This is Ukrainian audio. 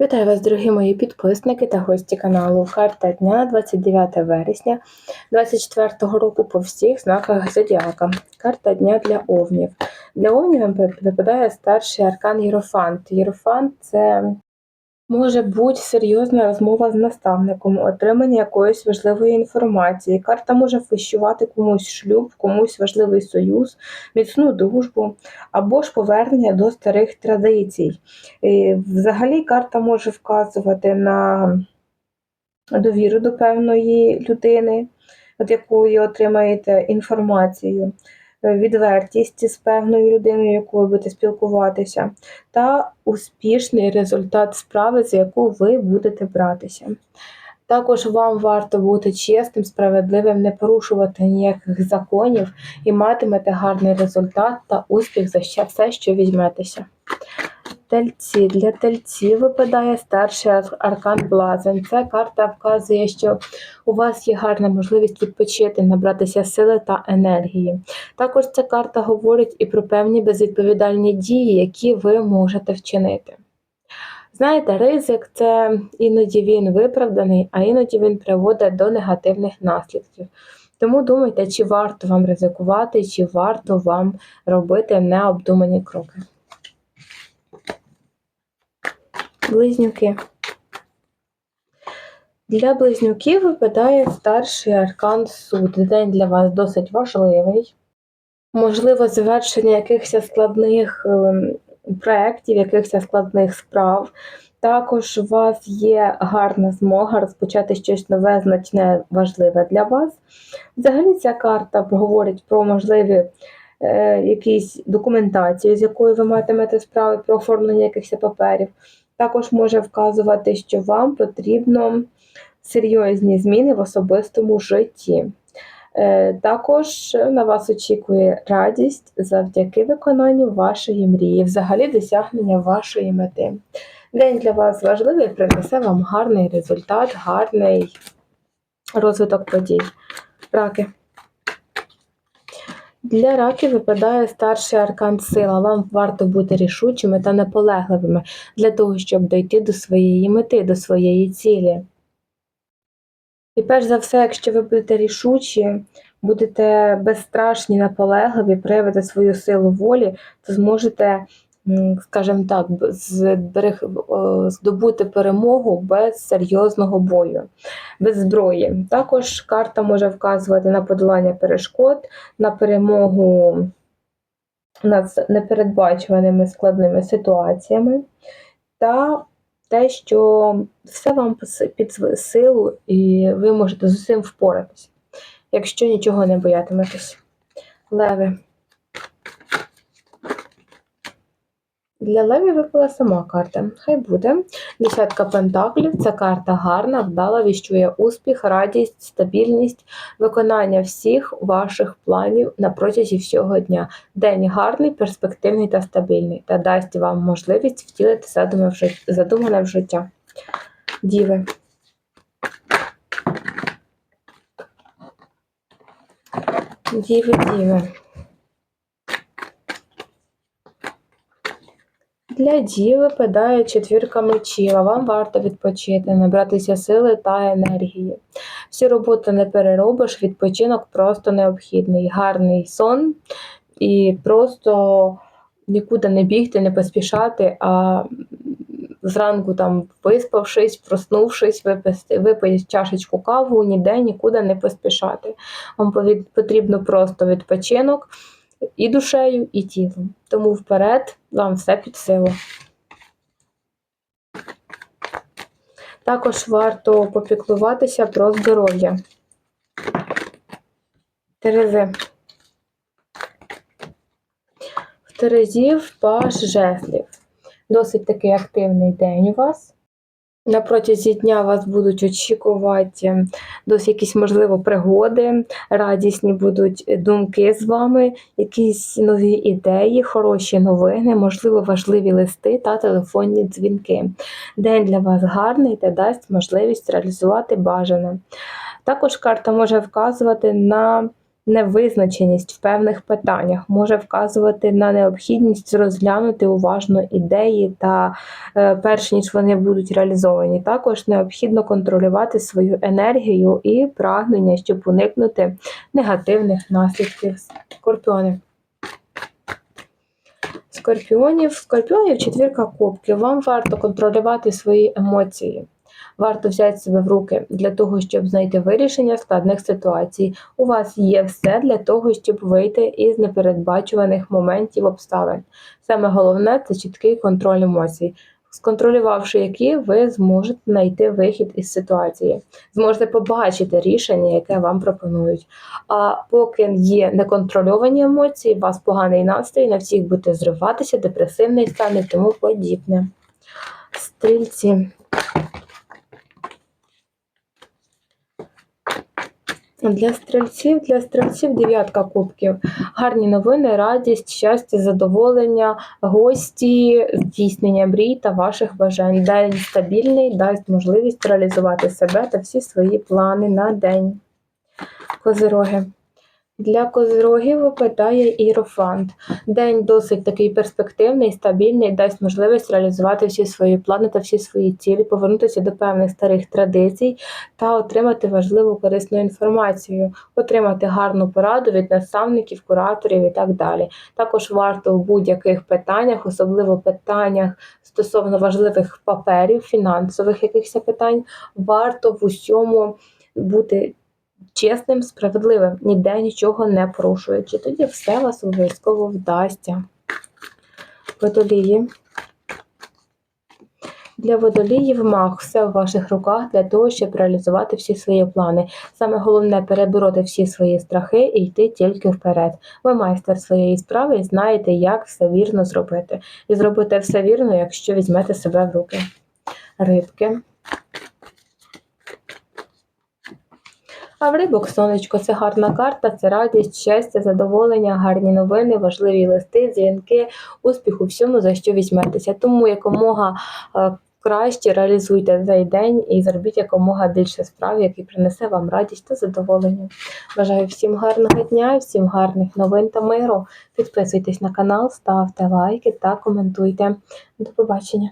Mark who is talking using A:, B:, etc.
A: Вітаю вас, дорогі мої підписники та гості каналу. Карта дня 29 вересня 2024 року по всіх знаках зодіака. Карта дня для овнів. Для овнів випадає старший аркан Єрофант. Єрофант це може бути серйозна розмова з наставником, отримання якоїсь важливої інформації. Карта може вищувати комусь шлюб, комусь важливий союз, міцну дружбу або ж повернення до старих традицій. І Взагалі карта може вказувати на довіру до певної людини, від якої отримаєте інформацію, відвертість з певною людиною, якою будете спілкуватися, та успішний результат справи, за яку ви будете братися. Також вам варто бути чесним, справедливим, не порушувати ніяких законів і матимете гарний результат та успіх за все, що візьметеся. Тельці. Для тельців випадає старший ар- аркан Блазень. Ця карта вказує, що у вас є гарна можливість відпочити, набратися сили та енергії. Також ця карта говорить і про певні безвідповідальні дії, які ви можете вчинити. Знаєте, ризик це іноді він виправданий, а іноді він приводить до негативних наслідків. Тому думайте, чи варто вам ризикувати, чи варто вам робити необдумані кроки. Близнюки. Для близнюків випадає старший аркан суд. День для вас досить важливий. Можливо, завершення якихось складних ем, проєктів, якихось складних справ. Також у вас є гарна змога розпочати щось нове, значне, важливе для вас. Взагалі, ця карта говорить про можливі е, якісь документацію, з якою ви матимете справи про оформлення якихось паперів. Також може вказувати, що вам потрібно серйозні зміни в особистому житті. Е, Також на вас очікує радість завдяки виконанню вашої мрії, взагалі досягнення вашої мети. День для вас важливий, принесе вам гарний результат, гарний розвиток подій. Раки. Для раків випадає старший аркан сила. Вам варто бути рішучими та наполегливими для того, щоб дойти до своєї мети, до своєї цілі. І перш за все, якщо ви будете рішучі, будете безстрашні, наполегливі, проявите свою силу волі, то зможете, скажімо так, здобути перемогу без серйозного бою, без зброї. Також карта може вказувати на подолання перешкод, на перемогу над непередбачуваними складними ситуаціями та те, що все вам під силу, і ви можете з усім впоратися, якщо нічого не боятиметесь. Леви. Для леві випала сама карта. Хай буде. Десятка пентаклів це карта гарна, вдала, віщує успіх, радість, стабільність, виконання всіх ваших планів на протязі всього дня. День гарний, перспективний та стабільний, та дасть вам можливість втілити задумане в життя. Діви. Діви, діви. Для дів випадає четвірка мечів, а вам варто відпочити, набратися сили та енергії. Всю роботу не переробиш, відпочинок просто необхідний. Гарний сон і просто нікуди не бігти, не поспішати, а зранку там виспавшись, проснувшись, випити, випити чашечку каву, ніде нікуди не поспішати. Вам потрібно просто відпочинок і душею, і тілом. Тому вперед вам все під силу. Також варто попіклуватися про здоров'я. Терези. В Терезів паш жезлів. Досить такий активний день у вас. На протязі дня вас будуть очікувати досить якісь, можливо, пригоди, радісні будуть думки з вами, якісь нові ідеї, хороші новини, можливо, важливі листи та телефонні дзвінки. День для вас гарний та дасть можливість реалізувати бажане. Також карта може вказувати на Невизначеність в певних питаннях може вказувати на необхідність розглянути уважно ідеї та е, перш ніж вони будуть реалізовані. Також необхідно контролювати свою енергію і прагнення, щоб уникнути негативних наслідків скорпіони. Скорпіонів, скорпіонів четвірка кубків. Вам варто контролювати свої емоції. Варто взяти себе в руки для того, щоб знайти вирішення складних ситуацій. У вас є все для того, щоб вийти із непередбачуваних моментів обставин. Саме головне це чіткий контроль емоцій. Сконтролювавши які, ви зможете знайти вихід із ситуації, зможете побачити рішення, яке вам пропонують. А поки є неконтрольовані емоції, у вас поганий настрій, на всіх будете зриватися, депресивний стан і тому подібне. Стрільці. Для стрільців, для стрільців дев'ятка кубків. Гарні новини, радість, щастя, задоволення, гості, здійснення мрій та ваших бажань. День стабільний, дасть можливість реалізувати себе та всі свої плани на день. Козироги. Для козирогів випадає іерофант. День досить такий перспективний, стабільний, дасть можливість реалізувати всі свої плани та всі свої цілі, повернутися до певних старих традицій та отримати важливу корисну інформацію, отримати гарну пораду від наставників, кураторів і так далі. Також варто у будь-яких питаннях, особливо питаннях стосовно важливих паперів, фінансових якихось питань, варто в усьому бути чесним, справедливим, ніде нічого не порушуючи. Тоді все вас обов'язково вдасться. Водолії. Для водоліїв маг все в ваших руках для того, щоб реалізувати всі свої плани. Саме головне перебороти всі свої страхи і йти тільки вперед. Ви майстер своєї справи і знаєте, як все вірно зробити. І зробите все вірно, якщо візьмете себе в руки. Рибки. А в рибок сонечко це гарна карта, це радість, щастя, задоволення, гарні новини, важливі листи, дзвінки, успіх у всьому, за що візьметеся. Тому якомога е, краще реалізуйте цей день і зробіть якомога більше справ, які принесе вам радість та задоволення. Бажаю всім гарного дня, всім гарних новин та миру. Підписуйтесь на канал, ставте лайки та коментуйте. До побачення!